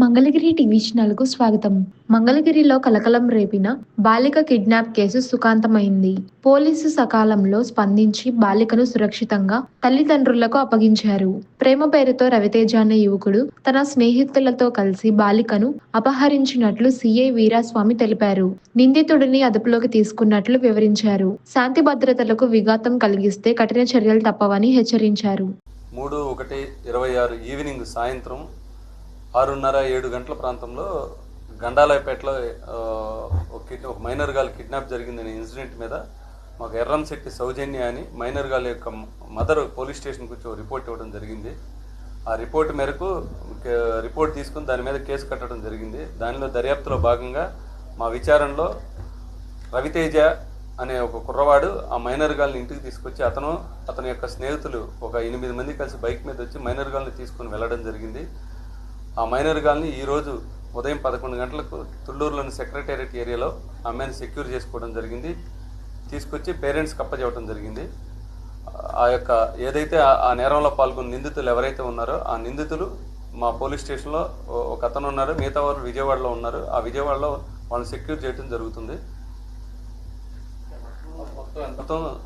Mangalagiri TV ఛానల్కు స్వాగతం. మంగళగిరిలో కలకలం రేపిన బాలిక కిడ్నాప్ కేసు సుఖాంతమైంది. పోలీసు సకాలంలో స్పందించి బాలికను సురక్షితంగా తల్లిదండ్రులకు అప్పగించారు. ప్రేమ పేరుతో రవితేజ అనే యువకుడు తన స్నేహితులతో కలిసి బాలికను అపహరించినట్లు సిఐ వీరాస్వామి తెలిపారు. నిందితుడిని అదుపులోకి తీసుకున్నట్లు వివరించారు. శాంతి భద్రతలకు విఘాతం కలిగిస్తే కఠిన చర్యలు తప్పవని హెచ్చరించారు. మూడు ఒకటి ఇరవై ఆరు ఈవినింగ్ సాయంత్రం ఆరున్నర ఏడు గంటల ప్రాంతంలో గండాలయపేటలో ఒక ఒక మైనర్ గాల్ కిడ్నాప్ జరిగిందనే ఇన్సిడెంట్ మీద మాకు ఎర్రంశెట్టి సౌజన్య అని మైనర్ గాల్ యొక్క మదర్ పోలీస్ స్టేషన్కి వచ్చి రిపోర్ట్ ఇవ్వడం జరిగింది. ఆ రిపోర్ట్ మేరకు రిపోర్ట్ తీసుకుని దాని మీద కేసు కట్టడం జరిగింది. దానిలో దర్యాప్తులో భాగంగా మా విచారణలో రవితేజ అనే ఒక కుర్రవాడు ఆ మైనర్ గాల్ని ఇంటికి తీసుకొచ్చి అతను అతని యొక్క స్నేహితులు ఒక ఎనిమిది మంది కలిసి బైక్ మీద వచ్చి మైనర్ గాల్ని తీసుకొని వెళ్ళడం జరిగింది. ఆ మైనర్ గాల్ని ఈరోజు ఉదయం పదకొండు గంటలకు తుళ్ళూరులోని సెక్రటేరియట్ ఏరియాలో అమ్మాయిని సెక్యూర్ చేసుకోవడం జరిగింది. తీసుకొచ్చి పేరెంట్స్కి అప్పచెప్పడం జరిగింది. ఆ యొక్క ఏదైతే ఆ- నేరంలో పాల్గొన్న నిందితులు ఎవరైతే ఉన్నారో ఆ నిందితులు మా పోలీస్ స్టేషన్లో ఒక అతను ఉన్నారు. మిగతా వారు విజయవాడలో ఉన్నారు. ఆ విజయవాడలో వాళ్ళని సెక్యూర్ చేయడం జరుగుతుంది. మొత్తం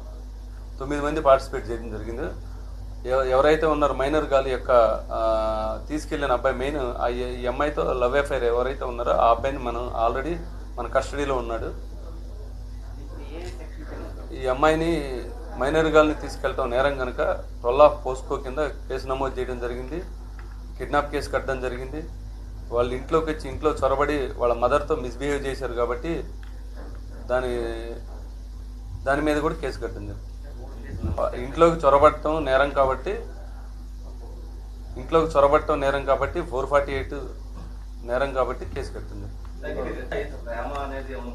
తొమ్మిది మంది పార్టిసిపేట్ చేయడం జరిగింది. ఎవరైతే ఉన్నారో మైనర్ గాలి యొక్క తీసుకెళ్ళిన అబ్బాయి మెయిన్ ఈ అమ్మాయితో లవ్ ఎఫైర్ ఎవరైతే ఉన్నారో ఆ అబ్బాయిని మనం ఆల్రెడీ మన కస్టడీలో ఉన్నాడు. ఈ అమ్మాయిని మైనర్ గాల్ని తీసుకెళ్తాం నేరం కనుక ట్వెల్వ్ ఆఫ్ పోస్కో కింద కేసు నమోదు చేయడం జరిగింది. కిడ్నాప్ కేసు కట్టడం జరిగింది. వాళ్ళ ఇంట్లోకి వచ్చి ఇంట్లో చొరబడి వాళ్ళ మదర్తో మిస్బిహేవ్ చేశారు కాబట్టి దాని దాని మీద కూడా కేసు కట్టింది ఇంట్లోకి చొరబడటం నేరం కాబట్టి ఇంట్లోకి చొరబడటం నేరం కాబట్టి ఫోర్ ఫార్టీ ఎయిట్ నేరం కాబట్టి కేసు కట్టింది.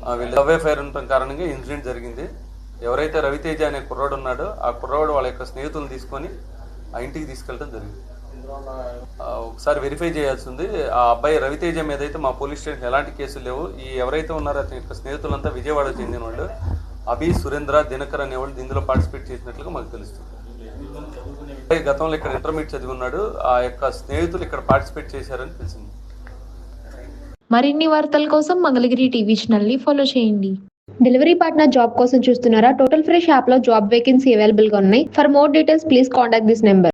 ఆ లవ్ ఫైర్ ఉండటం కారణంగా ఇన్సిడెంట్ జరిగింది. ఎవరైతే రవితేజ అనే కుర్రాడు ఉన్నాడో ఆ కుర్రాడు వాళ్ళ యొక్క స్నేహితులను తీసుకొని ఆ ఇంటికి తీసుకెళ్ళడం జరిగింది. ఒకసారి వెరిఫై చేయాల్సి ఉంది ఆ అబ్బాయి రవితేజ మీద అయితే మా పోలీస్ స్టేషన్ ఎలాంటి కేసులు లేవు. ఈ ఎవరైతే ఉన్నారో అతని యొక్క స్నేహితులంతా విజయవాడ చెందిన వాళ్ళు. అభి సురేంద్ర దినకర్ అనేవాళ్ళు దీనిలో పార్టిసిపేట్ చేసినట్లుగా మాకు తెలుస్తుంది. గతంలో ఇక్కడ ఇంటర్మీడియట్ చదివి ఉన్నాడు. ఆ యొక్క స్నేహితులు ఇక్కడ పార్టిసిపేట్ చేశారని తెలిసింది. మరిన్ని వార్తల కోసం మంగళగిరి టీవీ ఛానల్ని ఫాలో చేయండి. డెలివరీ పార్ట్నర్ జాబ్ కోసం చూస్తున్నారా? టోటల్ ఫ్రెష్ యాప్లో జాబ్ వేకెన్సీ అవైలబుల్గా ఉన్నాయి. For more details please contact this number